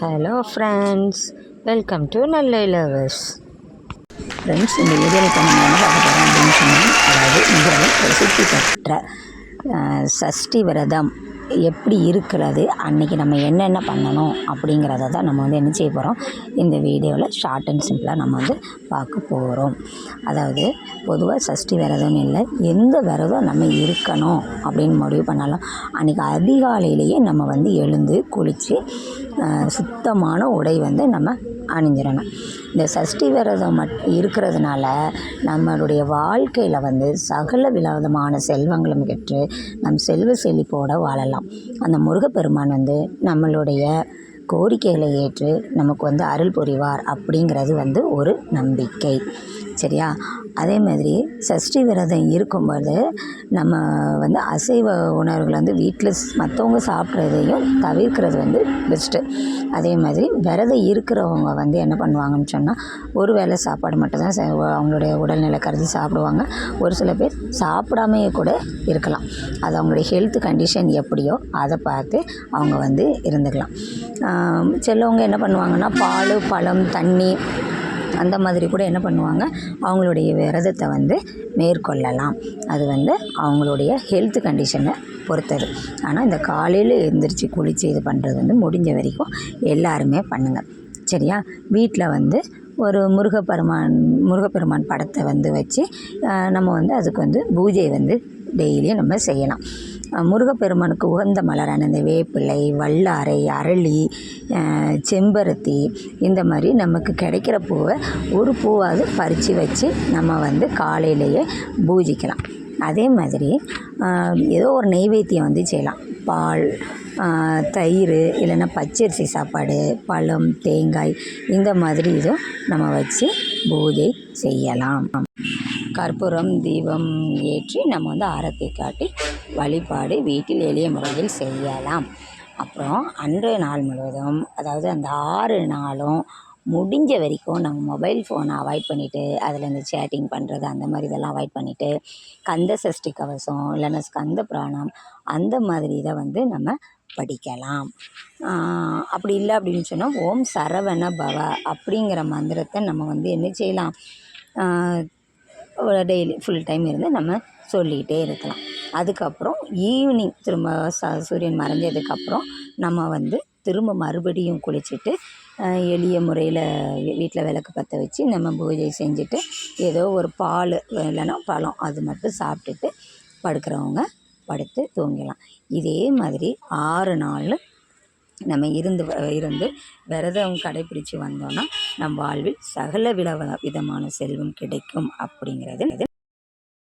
Hello friends welcome to நல்ல lovers friends இந்த வீடியோவில் இப்போ நம்ம என்ன பார்க்க போகிறோம் அப்படின்னு சொன்னால் அதாவது இந்தியாவில் பிரசித்தி பெற்ற சஷ்டி விரதம் எப்படி இருக்கிறது அன்னைக்கு நம்ம என்னென்ன பண்ணணும் அப்படிங்கிறத தான் நம்ம வந்து என்ன செய்ய போகிறோம் இந்த வீடியோவில் ஷார்ட் அண்ட் சிம்பிளாக நம்ம வந்து பார்க்க போகிறோம் அதாவது பொதுவாக சஷ்டி விரதம்னு இல்லை எந்த விரதம் நம்ம இருக்கணும் அப்படின்னு முடிவு பண்ணாலும். அன்றைக்கி அதிகாலையிலேயே நம்ம வந்து எழுந்து குளித்து சுத்தமான உடை வந்து நம்ம அணிஞ்சிடணும். இந்த சஷ்டி விரதம் மட் இருக்கிறதுனால நம்மளுடைய வாழ்க்கையில் வந்து சகல விதமான செல்வங்களும் பெற்று நம் செல்வ செழிப்போடு வாழலாம். அந்த முருகப்பெருமான் வந்து நம்மளுடைய கோரிக்கைகளை ஏற்று நமக்கு வந்து அருள் புரிவார் அப்படிங்கிறது வந்து ஒரு நம்பிக்கை. சரியா? அதே மாதிரி சஷ்டி விரதம் இருக்கும்போது நம்ம வந்து அசைவ உணவுகளை வந்து வீட்டில் மற்றவங்க சாப்பிட்றதையும் தவிர்க்கிறது வந்து பெஸ்ட்டு அதே மாதிரி விரதம் இருக்கிறவங்க வந்து என்ன பண்ணுவாங்கன்னு சொன்னால் ஒரு வேளை சாப்பாடு மட்டும்தான் ச- அவங்களுடைய உடல்நிலை கருதி சாப்பிடுவாங்க. ஒரு சில பேர் சாப்பிடாமையே கூட இருக்கலாம். அது அவங்களுடைய ஹெல்த் கண்டிஷன் எப்படியோ அதை பார்த்து அவங்க வந்து இருந்துக்கலாம். சிலவங்க என்ன பண்ணுவாங்கன்னா பால் பழம் தண்ணி அந்த மாதிரி கூட என்ன பண்ணுவாங்க? அவங்களுடைய விரதத்தை வந்து மேற்கொள்ளலாம். அது வந்து அவங்களுடைய ஹெல்த் கண்டிஷனை பொறுத்தது. ஆனால் இந்த காலையில் எழுந்திரிச்சு குளித்து இது பண்ணுறது வந்து முடிஞ்ச வரைக்கும் எல்லாருமே பண்ணுங்கள் சரியா? வீட்டில் வந்து ஒரு முருகப்பெருமான் முருகப்பெருமான் படத்தை வந்து வச்சு நம்ம வந்து அதுக்கு வந்து பூஜை வந்து டெய்லியும் நம்ம செய்யலாம். முருகப்பெருமானுக்கு உகந்த மலரான இந்த வேப்பிலை வல்லாரை அரளி செம்பருத்தி இந்த மாதிரி நமக்கு கிடைக்கிற பூவை ஒரு பூவாவது பறித்து வச்சு நம்ம வந்து காலையிலேயே பூஜிக்கலாம். அதே மாதிரி ஏதோ ஒரு நெய்வேத்தியம் வந்து செய்யலாம். பால் தயிர் இல்லைன்னா பச்சரிசி சாப்பாடு பழம் தேங்காய் இந்த மாதிரி இதுவும் நம்ம வச்சு பூஜை செய்யலாம். கற்பூரம் தீபம் ஏற்றி நம்ம வந்து ஆரத்தி காட்டி வழிபாடு வீட்டில் எளிய முறையில் செய்யலாம். அப்புறம் அன்றைய நாள் முழுவதும் அதாவது அந்த ஆறு நாளும் முடிஞ்ச வரைக்கும் நம்ம மொபைல் ஃபோனை அவாய்ட் பண்ணிவிட்டு அதில் இந்த சேட்டிங் பண்ணுறது அந்த மாதிரி இதெல்லாம் அவாய்ட் பண்ணிவிட்டு கந்த சஷ்டி கவசம் இல்லைன்னா ஸ்கந்த புராணம் அந்த மாதிரி இதை வந்து நம்ம படிக்கலாம். அப்படி இல்லை அப்படின்னு சொன்னால் ஓம் சரவண பவ அப்படிங்கிற மந்திரத்தை நம்ம வந்து என்ன செய்யலாம்? டெய்லி ஃபுல் டைம் இருந்து நம்ம சொல்லிகிட்டே இருக்கலாம். அதுக்கப்புறம் ஈவினிங் திரும்ப ச சூரியன் மறைஞ்சதுக்கப்புறம் நம்ம வந்து திரும்ப மறுபடியும் குளிச்சுட்டு எளிய முறையில் வீட்டில் விளக்கு பற்ற வச்சு நம்ம பூஜை செஞ்சுட்டு ஏதோ ஒரு பால் இல்லைன்னா பழம் அது மட்டும் சாப்பிட்டுட்டு படுக்கிறவங்க படுத்து தூங்கலாம். இதே மாதிரி ஆறு நாள் நம்ம இருந்து வ- இருந்து விரதம் கடைப்பிடிச்சு வந்தோம்னா நம் வாழ்வில் சகல விதமான செல்வம் கிடைக்கும் அப்படிங்கிறது.